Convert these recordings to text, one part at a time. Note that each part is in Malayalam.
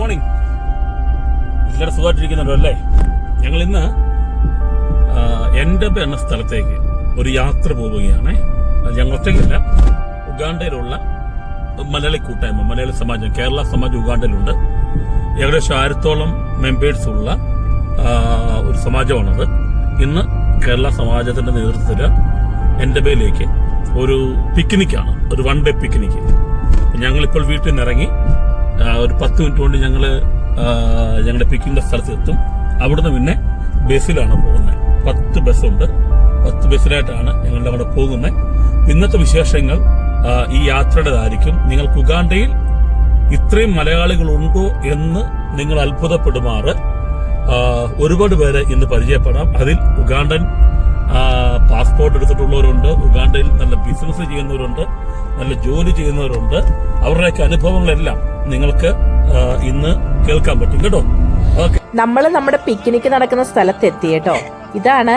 മോർണിംഗ് എല്ലാവരും സുഖമായിട്ടിരിക്കുന്നല്ലോ അല്ലേ? ഞങ്ങൾ ഇന്ന് എൻഡബ് എന്ന സ്ഥലത്തേക്ക് ഒരു യാത്ര പോവുകയാണ്. ഞങ്ങൾ ഒറ്റയ്ക്കല്ല ഉഗാണ്ടയിലുള്ള മലയാളി കൂട്ടായ്മ മലയാളി സമാജം കേരള സമാജം ഉഗാണ്ടയിലുണ്ട്. ഏകദേശം ആയിരത്തോളം മെമ്പേഴ്സ് ഉള്ള ഒരു സമാജമാണത്. ഇന്ന് കേരള സമാജത്തിന്റെ നേതൃത്വത്തിൽ എൻഡബയിലേക്ക് ഒരു പിക്നിക്കാണ് ഒരു വൺ ഡേ പിക്നിക്ക് ഞങ്ങളിപ്പോൾ വീട്ടിൽ നിന്ന് ഇറങ്ങി ഒരു പത്ത് മിനിറ്റ് കൊണ്ട് ഞങ്ങൾ ഞങ്ങളുടെ പിക്കിന്റെ സ്ഥലത്ത് എത്തും. അവിടുന്ന് പിന്നെ ബസ്സിലാണ് പോകുന്നത് പത്ത് ബസ്സുണ്ട്. പത്ത് ബസ്സിലായിട്ടാണ് ഞങ്ങളുടെ അവിടെ പോകുന്നത് ഇന്നത്തെ വിശേഷങ്ങൾ ഈ യാത്രയുടേതായിരിക്കും. നിങ്ങൾ ഉഗാണ്ടയിൽ ഇത്രയും മലയാളികളുണ്ടോ എന്ന് നിങ്ങൾ അത്ഭുതപ്പെടുമാറ്. ഒരുപാട് പേരെ ഇന്ന് പരിചയപ്പെടാം. അതിൽ ഉഗാണ്ടൻ പാസ്പോർട്ട് എടുത്തിട്ടുള്ളവരുണ്ട്. ഉഗാണ്ടയിൽ നല്ല ബിസിനസ് ചെയ്യുന്നവരുണ്ട്. നല്ല ജോലി ചെയ്യുന്നവരുണ്ട്. അവരുടെയൊക്കെ അനുഭവങ്ങളെല്ലാം നിങ്ങൾക്ക് ഇന്ന് കേൾക്കാൻ പറ്റും. കേട്ടോ? നമ്മൾ നമ്മുടെ പിക്നിക്ക് നടക്കുന്ന സ്ഥലത്ത് എത്തി കേട്ടോ? ഇതാണ്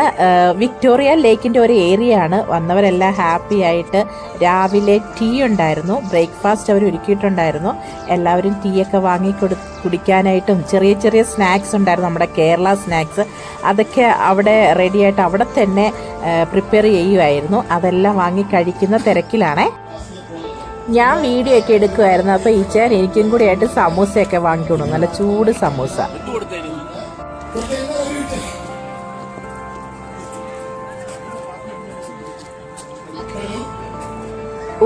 വിക്ടോറിയ ലേക്കിന്റെ ഒരു ഏരിയ ആണ് വന്നവരെല്ലാം ഹാപ്പി ആയിട്ട് രാവിലെ ടീ ഉണ്ടായിരുന്നു. ബ്രേക്ക്ഫാസ്റ്റ് അവർ ഒരുക്കിയിട്ടുണ്ടായിരുന്നു. എല്ലാവരും ടീയൊക്കെ വാങ്ങി കൊടു കുടിക്കാനായിട്ടും ചെറിയ ചെറിയ സ്നാക്സ് ഉണ്ടായിരുന്നു നമ്മുടെ കേരള സ്നാക്സ്. അതൊക്കെ അവിടെ റെഡിയായിട്ട് അവിടെ തന്നെ പ്രിപ്പയർ ചെയ്യുമായിരുന്നു അതെല്ലാം വാങ്ങി കഴിക്കുന്ന തിരക്കിലാണേ. ഞാൻ വീഡിയോ ഒക്കെ എടുക്കുമായിരുന്നു അപ്പോൾ ഈച്ചാൻ എനിക്കും കൂടി ആയിട്ട് സമൂസയൊക്കെ വാങ്ങിക്കൊണ്ടു നല്ല ചൂട് സമൂസ.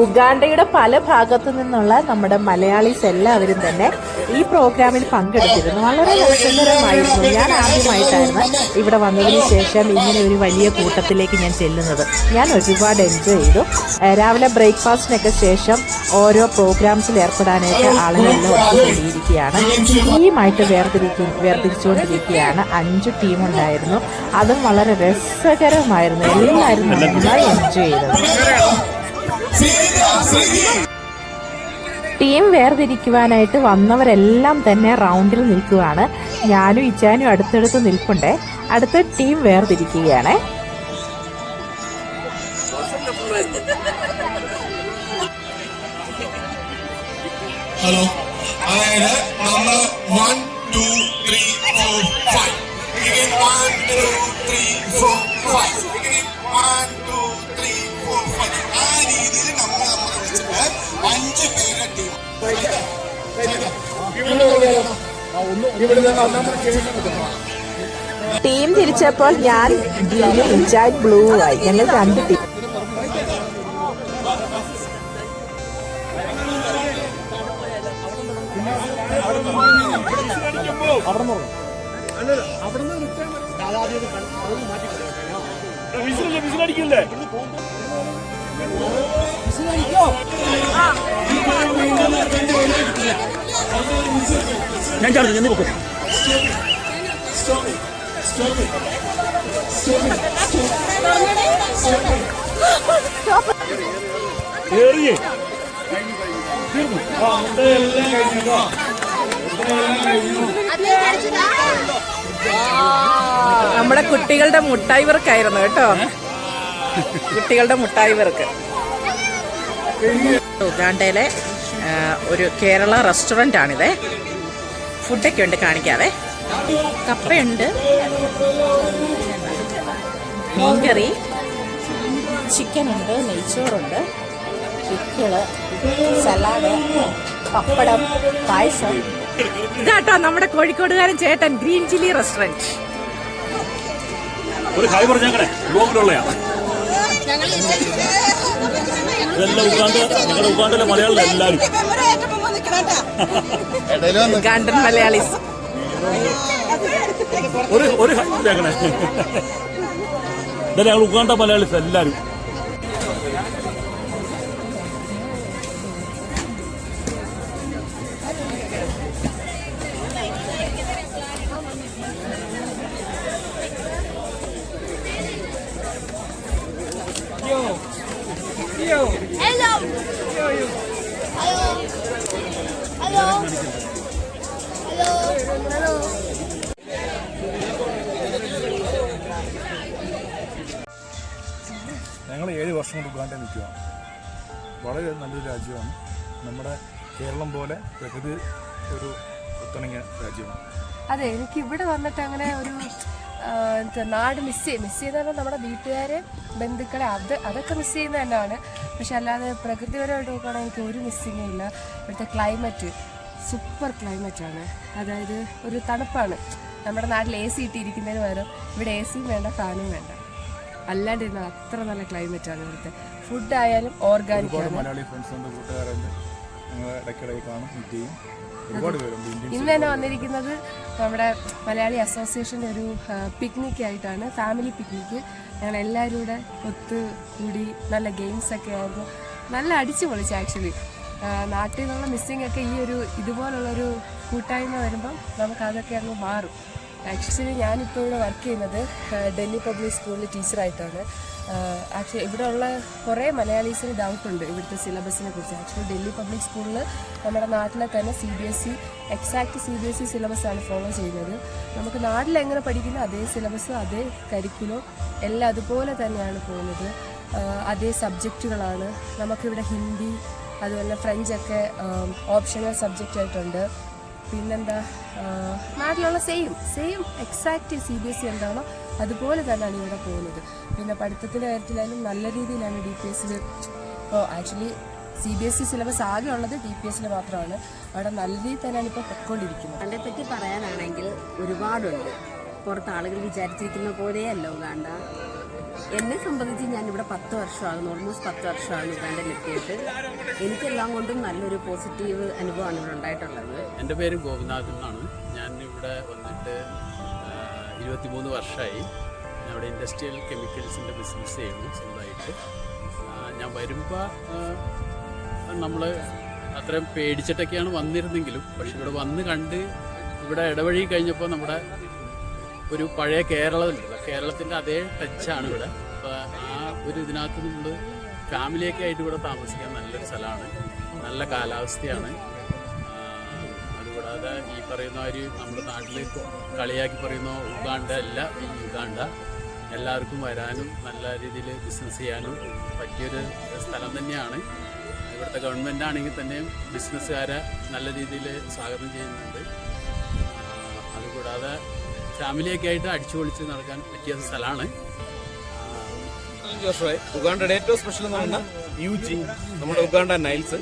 ഉഗാണ്ടയുടെ പല ഭാഗത്തു നിന്നുള്ള നമ്മുടെ മലയാളീസ് എല്ലാവരും തന്നെ ഈ പ്രോഗ്രാമിൽ പങ്കെടുത്തിരുന്നു. വളരെ രസകരമായിരുന്നു ഞാൻ ആദ്യമായിട്ടായിരുന്നു ഇവിടെ വന്നതിന് ശേഷം ഇങ്ങനെ ഒരു വലിയ കൂട്ടത്തിലേക്ക് ഞാൻ ചെല്ലുന്നത്. ഞാൻ ഒരുപാട് എൻജോയ് ചെയ്തു. രാവിലെ ബ്രേക്ക്ഫാസ്റ്റിനൊക്കെ ശേഷം ഓരോ പ്രോഗ്രാംസിൽ ഏർപ്പെടാനായിട്ട് ആളുകളെല്ലാം ഒത്തുകൂടിയിരിക്കുകയാണ്. ടീമായിട്ട് വേർതിരിക്കും വേർതിരിച്ചുകൊണ്ടിരിക്കുകയാണ്. അഞ്ച് ടീമുണ്ടായിരുന്നു. അതും വളരെ രസകരമായിരുന്നു. എല്ലാവരും നന്നായി എൻജോയ് ചെയ്തത് ടീം വേർതിരിക്കുവാനായിട്ട് വന്നവരെല്ലാം തന്നെ റൗണ്ടിൽ നിൽക്കുവാണ് ഞാനും ഇച്ചാനും അടുത്തടുത്ത് നിൽപ്പുണ്ടേ. അടുത്ത ടീം വേർതിരിക്കുകയാണ്. ഹലോ. നമ്മൾ നമ്മൾ അഞ്ച് പേരെ ടീം തിരിച്ചപ്പോൾ ഞാൻ ഗ്രീനും ബ്ലൂ ആയി. ഞങ്ങൾ രണ്ട് ടീം. വിസിലടിക്കില്ലേ? ഞാൻ ചാർജ് ചെന്ന് പൊക്കും ഏറിയേ തീർന്നു ആ എല്ലാം കഴിഞ്ഞോ നമ്മുടെ കുട്ടികളുടെ മുട്ടായി വർക്കായിരുന്നു കേട്ടോ. കുട്ടികളുടെ മുട്ടായി വർക്ക്. ഉഗാണ്ടയിലെ ഒരു കേരള റെസ്റ്റോറന്റ് ആണിത് ഫുഡൊക്കെ ഉണ്ട് കാണിക്കാവേ. കപ്പയുണ്ട്. മീൻകറി. ചിക്കൻ ഉണ്ട് നെയ്ച്ചോറുണ്ട്. ചിക്കൾ സലാഡ് പപ്പടം പായസം. ഇതാട്ടോ നമ്മുടെ കോഴിക്കോടുകാരൻ ചേട്ടൻ ഗ്രീൻ ചില്ലി റെസ്റ്റോറന്റ് ഒരു ഹായ് പറഞ്ഞേക്കണേ ബ്ലോഗിലുള്ളയാ ഇതെല്ലാം ഉഗാണ്ട ഞങ്ങളുടെ ഉഗാണ്ടയിലെ മലയാളികൾ എല്ലാവരും ഉഗാണ്ടൻ മലയാളീസ്. ഒരു ഒരു ഇതെല്ലാം ഞങ്ങൾ ഉഗാണ്ട മലയാളീസ് എല്ലാവരും Hello. Hello. Hello. Hello. Hello. ഞങ്ങൾ ഏഴ് വർഷം കൊണ്ട് ഉഗാണ്ടയിൽ നിൽക്കുകയാണ് വളരെ നല്ലൊരു രാജ്യമാണ് നമ്മുടെ കേരളം പോലെ പ്രകൃതി ഒരു ഒത്തിണങ്ങിയ രാജ്യമാണ് അതെ എനിക്ക് ഇവിടെ വന്നിട്ട് അങ്ങനെ ഒരു നാട് മിസ് ചെയ്യും മിസ് ചെയ്യുന്ന നമ്മുടെ വീട്ടുകാരെ ബന്ധുക്കളെ അത് അതൊക്കെ മിസ് ചെയ്യുന്ന തന്നെയാണ്. പക്ഷെ അല്ലാതെ പ്രകൃതിപരമായിട്ട് നോക്കുകയാണെങ്കിൽ എനിക്ക് ഒരു മിസ്സിങ്ങും ഇല്ല. ഇവിടുത്തെ ക്ലൈമറ്റ് സൂപ്പർ ക്ലൈമറ്റാണ് അതായത് ഒരു തണുപ്പാണ്. നമ്മുടെ നാട്ടിൽ എ സി ഇട്ടിരിക്കുന്നതിന് പകരം ഇവിടെ എ സിയും വേണ്ട ഫാനും വേണ്ട. അല്ലാണ്ടിരുന്ന അത്ര നല്ല ക്ലൈമറ്റാണ് ഇവിടുത്തെ. ഫുഡ് ആയാലും ഓർഗാനിക് ആണ്. ഞങ്ങൾ ഇടയ്ക്കിടയിൽ കാണും മീറ്റ് ചെയ്യും. ഒരുപാട് പേരുണ്ട് ഇന്ന് തന്നെ വന്നിരിക്കുന്നത് നമ്മുടെ മലയാളി അസോസിയേഷന്റെ ഒരു പിക്നിക് ആയിട്ടാണ് ഫാമിലി പിക്നിക്ക് ഞങ്ങൾ എല്ലാവരും കൂടെ ഒത്തു കൂടി നല്ല ഗെയിംസ് ഒക്കെ ആയിരുന്നു. നല്ല അടിച്ചു പൊളിച്ചു ആക്ച്വലി നാട്ടിൽ നിന്നുള്ള മിസ്സിംഗ് ഒക്കെ ഈ ഒരു ഇതുപോലുള്ളൊരു കൂട്ടായ്മ വരുമ്പം നമുക്ക് അതൊക്കെ അങ്ങ് മാറും. ആക്ച്വലി ഞാനിപ്പോൾ ഇവിടെ വർക്ക് ചെയ്യുന്നത് ഡൽഹി പബ്ലിക് സ്കൂളിൽ ടീച്ചറായിട്ടാണ് ആക്ച്വലി ഇവിടെ ഉള്ള കുറേ മലയാളീസിന് ഡൗട്ടുണ്ട് ഇവിടുത്തെ സിലബസിനെ കുറിച്ച്. ആക്ച്വലി ഡൽഹി പബ്ലിക് സ്കൂളിൽ നമ്മുടെ നാട്ടിലെ തന്നെ C B S E exact C B S E സിലബസാണ് follow ചെയ്യുന്നത്. നമുക്ക് നാട്ടിൽ എങ്ങനെ പഠിക്കുന്നു അതേ സിലബസ് അതേ കരിക്കുലോ എല്ലാം അതുപോലെ തന്നെയാണ് പോകുന്നത്. അതേ സബ്ജക്റ്റുകളാണ് നമുക്കിവിടെ ഹിന്ദി അതുപോലെ ഫ്രഞ്ചൊക്കെ ഓപ്ഷണൽ സബ്ജക്റ്റ് ആയിട്ടുണ്ട്. പിന്നെന്താ നാട്ടിലുള്ള same same exact C B S E എന്താണോ അതുപോലെ തന്നെയാണ് ഇവിടെ പോകുന്നത്. പിന്നെ പഠിത്തത്തിന്റെ കാര്യത്തിലായാലും നല്ല രീതിയിലാണ് ഡി പി എസ്സിൽ ഇപ്പോൾ actually C B S E syllabus ആകെ ഉള്ളത് ഡി പി എസിൽ മാത്രമാണ്. അവിടെ നല്ല രീതിയിൽ തന്നെയാണ് ഇപ്പോൾ പൊയ്ക്കൊണ്ടിരിക്കുന്നത്. ഉഗാണ്ടയെ പറ്റി പറയാനാണെങ്കിൽ ഒരുപാടുണ്ട്. പുറത്ത് ആളുകൾ വിചാരിച്ചിരിക്കുന്ന പോലെയല്ല ഉഗാണ്ട. എന്നെ സംബന്ധിച്ച് ഞാനിവിടെ പത്ത് വർഷമാകുന്നു. ഓൾമോസ്റ്റ് പത്ത് വർഷമാണ് ഉഗാണ്ടയിൽ എത്തിയിട്ട് എനിക്കെല്ലാം കൊണ്ടും നല്ലൊരു പോസിറ്റീവ് അനുഭവമാണ് ഇവിടെ ഉണ്ടായിട്ടുള്ളത്. എന്റെ പേര് ഗോപിനാഥ് എന്നാണ്. ഞാൻ ഇവിടെ വന്നിട്ട് ഇരുപത്തിമൂന്ന് വർഷമായി ഞാൻ അവിടെ ഇൻഡസ്ട്രിയൽ കെമിക്കൽസിന്റെ ബിസിനസ് ചെയ്യുന്നു സ്വന്തമായിട്ട്. ഞാൻ വരുമ്പോൾ നമ്മൾ അത്രയും പേടിച്ചിട്ടൊക്കെയാണ് വന്നിരുന്നെങ്കിലും പക്ഷെ ഇവിടെ വന്ന് കണ്ട് ഇവിടെ ഇടവഴി കഴിഞ്ഞപ്പോൾ നമ്മുടെ ഒരു പഴയ കേരളമുണ്ടല്ലോ കേരളത്തിന്റെ അതേ ടച്ചാണ് ഇവിടെ. അപ്പോൾ ആ ഒരു ഇതിനകത്ത് നമ്മൾ ഫാമിലിയൊക്കെ ആയിട്ട് ഇവിടെ താമസിക്കാൻ നല്ലൊരു സ്ഥലമാണ്. നല്ല കാലാവസ്ഥയാണ്. ആ, ഈ പറയുന്ന ഒരു നമ്മുടെ നാട്ടിൽ കളിയാക്കി പറയുന്ന ഉഗാണ്ട അല്ല ഈ ഉഗാണ്ട. എല്ലാവർക്കും വരാനും നല്ല രീതിയിൽ ബിസിനസ് ചെയ്യാനും പറ്റിയൊരു സ്ഥലം തന്നെയാണ്. ഇവിടുത്തെ ഗവൺമെന്റ് ആണെങ്കിൽ തന്നെയും ബിസിനസ്സുകാരെ നല്ല രീതിയിൽ സ്വാഗതം ചെയ്യുന്നുണ്ട്. അതുകൂടാതെ ഫാമിലിയൊക്കെ ആയിട്ട് അടിച്ചു പൊളിച്ച് നടക്കാൻ പറ്റിയ സ്ഥലമാണ്. ഉഗാണ്ടയുടെ ഏറ്റവും സ്പെഷ്യൽ എന്ന് പറഞ്ഞാൽ യു ജി നമ്മുടെ ഉഗാണ്ട നൈൽസ്.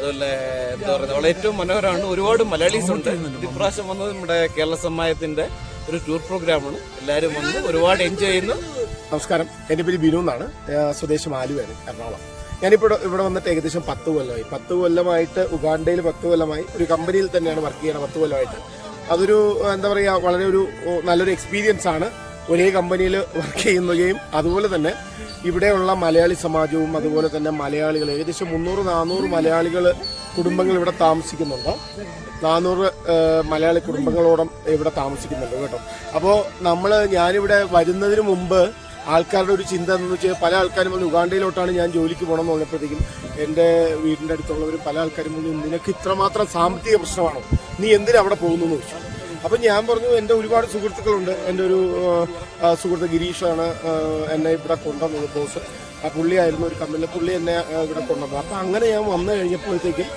അതുപോലെ എന്താ പറയുക വളരെ ഏറ്റവും മനോഹരമാണ്. ഒരുപാട് മലയാളീസ് ഉണ്ട് ഇപ്രാവശ്യം വന്നത് നമ്മുടെ കേരള സമ്മായത്തിന്റെ ഒരു ടൂർ പ്രോഗ്രാമാണ്. എല്ലാവരും വന്ന് ഒരുപാട് എൻജോയ് ചെയ്യുന്നു. നമസ്കാരം. എന്റെ പേര് ബിനു എന്നാണ്. സ്വദേശം ആലുവയാണ് എറണാകുളം. ഞാനിപ്പോൾ ഇവിടെ- ഇവിടെ വന്നിട്ട് ഏകദേശം പത്ത് കൊല്ലമായി. പത്ത് കൊല്ലമായിട്ട് ഉഗാണ്ടയിൽ പത്ത് കൊല്ലമായി. ഒരു കമ്പനിയിൽ തന്നെയാണ് വർക്ക് ചെയ്യുന്നത് പത്ത് കൊല്ലമായിട്ട്. അതൊരു എന്താ പറയുക വളരെ ഒരു നല്ലൊരു എക്സ്പീരിയൻസ് ആണ്. ഒരേ കമ്പനിയിൽ വർക്ക് ചെയ്യുന്നതും അതുപോലെ തന്നെ ഇവിടെയുള്ള മലയാളി സമാജവും അതുപോലെ തന്നെ മലയാളികൾ ഏകദേശം മുന്നൂറ് നാനൂറ് മലയാളികൾ കുടുംബങ്ങൾ ഇവിടെ താമസിക്കുന്നുണ്ട്. നാനൂറ് മലയാളി കുടുംബങ്ങളോടും ഇവിടെ താമസിക്കുന്നുണ്ട് കേട്ടോ. അപ്പോൾ നമ്മൾ ഞാനിവിടെ വരുന്നതിന് മുമ്പ് ആൾക്കാരുടെ ഒരു ചിന്ത എന്ന് വെച്ചാൽ പല ആൾക്കാരും വന്ന് ഉഗാണ്ടയിലോട്ടാണ് ഞാൻ ജോലിക്ക് പോകണം എന്ന് പറഞ്ഞപ്പോഴത്തേക്കും എന്റെ വീടിന്റെ അടുത്തുള്ളവർ പല ആൾക്കാരും വന്ന് നിനക്ക് ഇത്രമാത്രം സാമ്പത്തിക പ്രശ്നമാണോ? നീ എന്തിനാ അവിടെ പോകുന്നു എന്ന് ചോദിച്ചു. അപ്പം ഞാൻ പറഞ്ഞു എന്റെ ഒരുപാട് സുഹൃത്തുക്കളുണ്ട്. എന്റെ ഒരു സുഹൃത്ത് ഗിരീഷാണ് എന്നെ ഇവിടെ കൊണ്ടുവന്നത് ബോസ് ആ പുള്ളിയായിരുന്നു ഒരു കമ്പനിയിൽ പുള്ളി എന്നെ ഇവിടെ കൊണ്ടുവന്നത്. അപ്പം അങ്ങനെ ഞാൻ വന്നു കഴിഞ്ഞപ്പോഴത്തേക്കും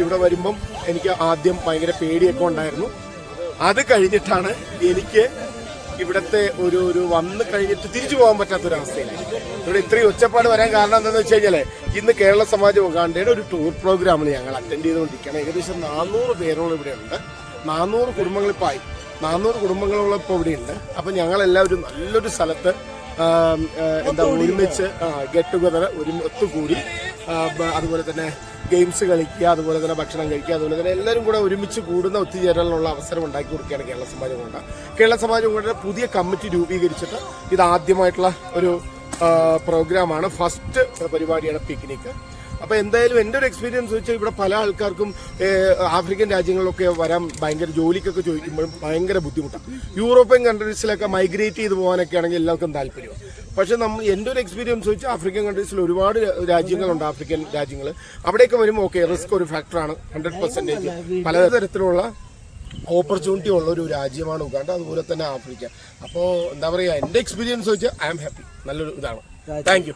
ഇവിടെ വരുമ്പം എനിക്ക് ആദ്യം ഭയങ്കര പേടിയൊക്കെ ഉണ്ടായിരുന്നു. അത് കഴിഞ്ഞിട്ടാണ് എനിക്ക് ഇവിടത്തെ ഒരു ഒരു വന്ന് കഴിഞ്ഞിട്ട് തിരിച്ചു പോകാൻ പറ്റാത്ത ഒരു അവസ്ഥയിലാണ് ഇവിടെ ഇത്രയും ഒച്ചപ്പാട് വരാൻ കാരണം എന്താണെന്ന് വെച്ച് കഴിഞ്ഞാൽ ഇന്ന് കേരള സമാജം ഉഗാണ്ടയുടെ ഒരു ടൂർ പ്രോഗ്രാമിൽ ഞങ്ങൾ അറ്റൻഡ് ചെയ്തുകൊണ്ടിരിക്കുകയാണ്. ഏകദേശം നാനൂറ് പേരോളം ഇവിടെ ഉണ്ട്. നാനൂറ് കുടുംബങ്ങളിപ്പായി നാനൂറ് കുടുംബങ്ങളുള്ള ഇപ്പോൾ ഇവിടെ ഉണ്ട് അപ്പം ഞങ്ങളെല്ലാവരും നല്ലൊരു സ്ഥലത്ത് എന്താ ഒരുമിച്ച് ഗെറ്റ് ടുഗദർ ഒരു ഒത്തുകൂടി. അതുപോലെ തന്നെ ഗെയിംസ് കളിക്കുക അതുപോലെ തന്നെ ഭക്ഷണം കഴിക്കുക അതുപോലെ തന്നെ എല്ലാവരും കൂടെ ഒരുമിച്ച് കൂടുന്ന ഒത്തുചേരലിനുള്ള അവസരം ഉണ്ടാക്കി കൊടുക്കുകയാണ് കേരള സമാജം കൊണ്ട്. കേരള സമാജം കൊണ്ട് പുതിയ കമ്മിറ്റി രൂപീകരിച്ചിട്ട് ഇത് ആദ്യമായിട്ടുള്ള ഒരു പ്രോഗ്രാമാണ് ഫസ്റ്റ് പരിപാടിയാണ് പിക്നിക് അപ്പൊ എന്തായാലും എന്റെ ഒരു എക്സ്പീരിയൻസ് വെച്ച് ഇവിടെ പല ആൾക്കാർക്കും ആഫ്രിക്കൻ രാജ്യങ്ങളിലൊക്കെ വരാൻ ഭയങ്കര ജോലിക്കൊക്കെ ചോദിക്കുമ്പോഴും ഭയങ്കര ബുദ്ധിമുട്ടാണ്. യൂറോപ്യൻ കൺട്രീസിലൊക്കെ മൈഗ്രേറ്റ് ചെയ്ത് പോകാനൊക്കെ ആണെങ്കിൽ എല്ലാവർക്കും താല്പര്യം പക്ഷെ നമ്മൾ എന്റെ ഒരു എക്സ്പീരിയൻസ് വെച്ച് ആഫ്രിക്കൻ കൺട്രീസിൽ ഒരുപാട് രാജ്യങ്ങളുണ്ട് ആഫ്രിക്കൻ രാജ്യങ്ങൾ അവിടെയൊക്കെ വരുമ്പോൾ ഓക്കെ റിസ്ക് ഒരു ഫാക്ടറാണ് ഹൺഡ്രഡ് പെർസെന്റേജ് പലതരത്തിലുള്ള ഓപ്പർച്യൂണിറ്റി ഉള്ള ഒരു രാജ്യമാണ് ഉഗാണ്ട അതുപോലെ തന്നെ ആഫ്രിക്ക. അപ്പോൾ എന്താ പറയുക എന്റെ എക്സ്പീരിയൻസ് വെച്ച് ഐ ആം ഹാപ്പി നല്ലൊരു ഇതാണ്. Thank you